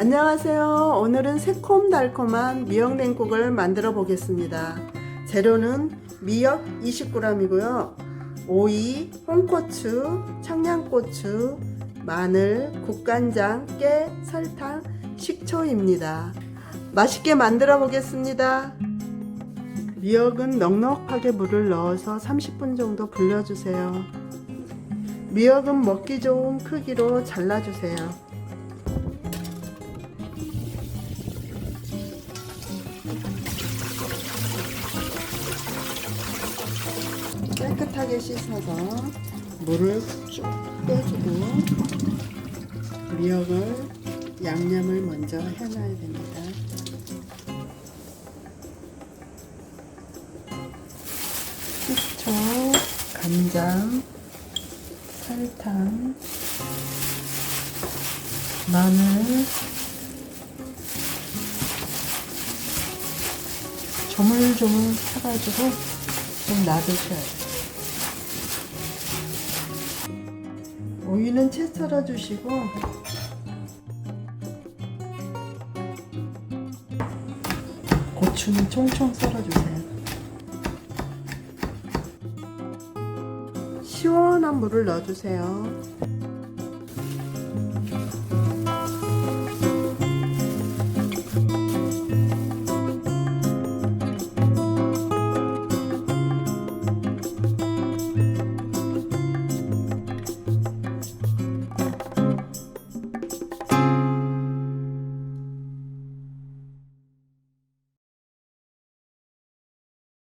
안녕하세요. 오늘은 새콤달콤한 미역냉국을 만들어 보겠습니다. 재료는 미역 20g이고요. 오이, 홍고추, 청양고추, 마늘, 국간장, 깨, 설탕, 식초입니다. 맛있게 만들어 보겠습니다. 미역은 넉넉하게 물을 넣어서 30분 정도 불려주세요. 미역은 먹기 좋은 크기로 잘라주세요. 깨끗하게 씻어서 물을 쭉 빼주고 미역을 양념을 먼저 해놔야 됩니다. 식초, 간장, 설탕, 마늘, 조물조물 타가지고 좀 놔두셔야 돼요. 오이는 채 썰어 주시고 고추는 총총 썰어 주세요. 시원한 물을 넣어 주세요.